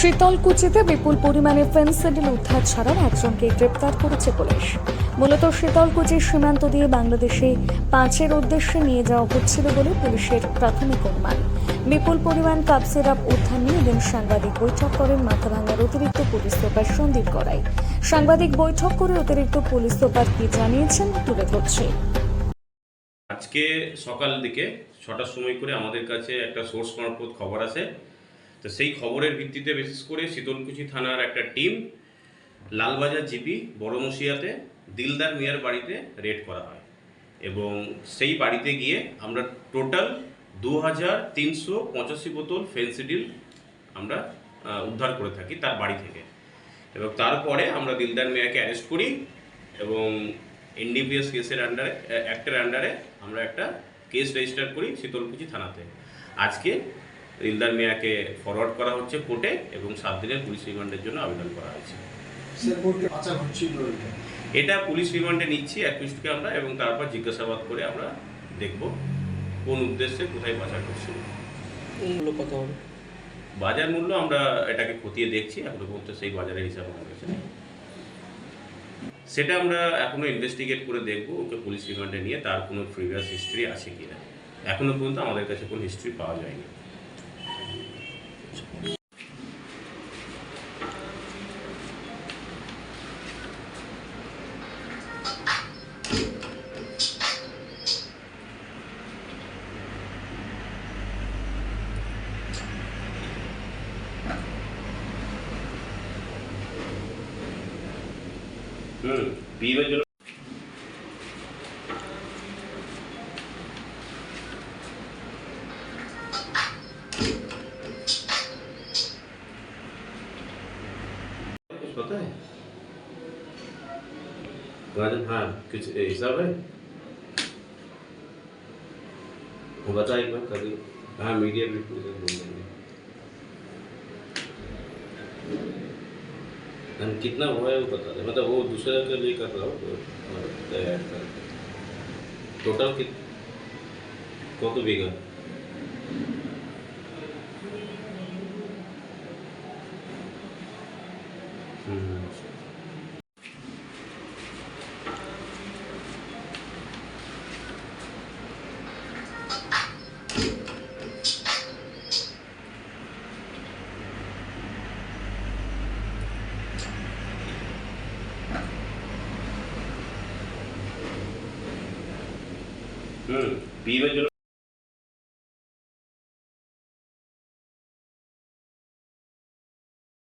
শীতলকুচিতে বিপুল পরিমাণে ফেন্সিডিল উদ্ধার ছাড়াও একজনকে গ্রেপ্তার করেছে পুলিশ। মূলত শীতলকুচির সীমান্ত দিয়ে বাংলাদেশে পাঁচের উদ্দেশ্যে নিয়ে যাওয়া হচ্ছিল বলে পুলিশের প্রাথমিক অনুমান। বিপুল পরিমাণ কাপ সিরাপ উদ্ধার নিয়ে এদিন সাংবাদিক বৈঠক করেন মাথাভাঙ্গার অতিরিক্ত পুলিশ সুপার সন্দীপ গড়াই। সাংবাদিক বৈঠক করে অতিরিক্ত পুলিশ সুপার কি জানিয়েছেন তুলে ধরছে। আজকে সকাল দিকে ছটার সময় করে আমাদের কাছে একটা সোর্স মারফত খবর আসে তো সেই খবরের ভিত্তিতে বিশেষ করে শীতলকুচি থানার একটা টিম লালবাজার জিপি বড়মসিয়াতে দিলদার মিয়ার বাড়িতে রেড করা হয়। এবং সেই বাড়িতে গিয়ে আমরা টোটাল দু হাজার তিনশো পঁচাশি বোতল ফেন্সিডিল আমরা উদ্ধার করে থাকি তার বাড়ি থেকে। এবং তারপরে আমরা দিলদার মিয়াকে অ্যারেস্ট করি এবং এনডিপিএস কেসের আন্ডারে অ্যাক্টের আন্ডারে আমরা একটা কেস রেজিস্টার করি শীতলকুচি থানাতে। আজকে দিলদার মিয়াকে ফরওয়ার্ড করা হচ্ছে কোর্টে এবং সাত দিনের পুলিশ রিমান্ডের জন্য আবেদন করা হয়েছে। এটা? পুলিশ রিমান্ডে নিচ্ছি অ্যাকুইস্টকে আমরা এবং তারপর জিজ্ঞাসাবাদ করে আমরা দেখব কোন উদ্দেশ্যে কোথায় পাচার করছিল। মূল্য কত হবে? বাজার মূল্য আমরা এটাকে খতিয়ে দেখছি এখনও পর্যন্ত সেই বাজারের হিসাব আমার কাছে নেই। সেটা আমরা এখনও ইনভেস্টিগেট করে দেখব ওকে পুলিশ রিমান্ডে নিয়ে তার কোনো প্রিভিয়াস হিস্ট্রি আছে কিনা। এখনও পর্যন্ত আমাদের কাছে কোনো হিস্ট্রি পাওয়া যায়নি। 음, 그 미변 पता है? राजन हाँ कुछ हिसाब है। हाँ बताइए मैं हाँ मीडिया भी बिल्कुल बोल देंगे हम कितना हुआ है वो बता दे। मतलब वो दूसरे के लिए कर रहा हूँ तो तैयार कर। टोटल कित कौन तो बीघा? 嗯，比那个。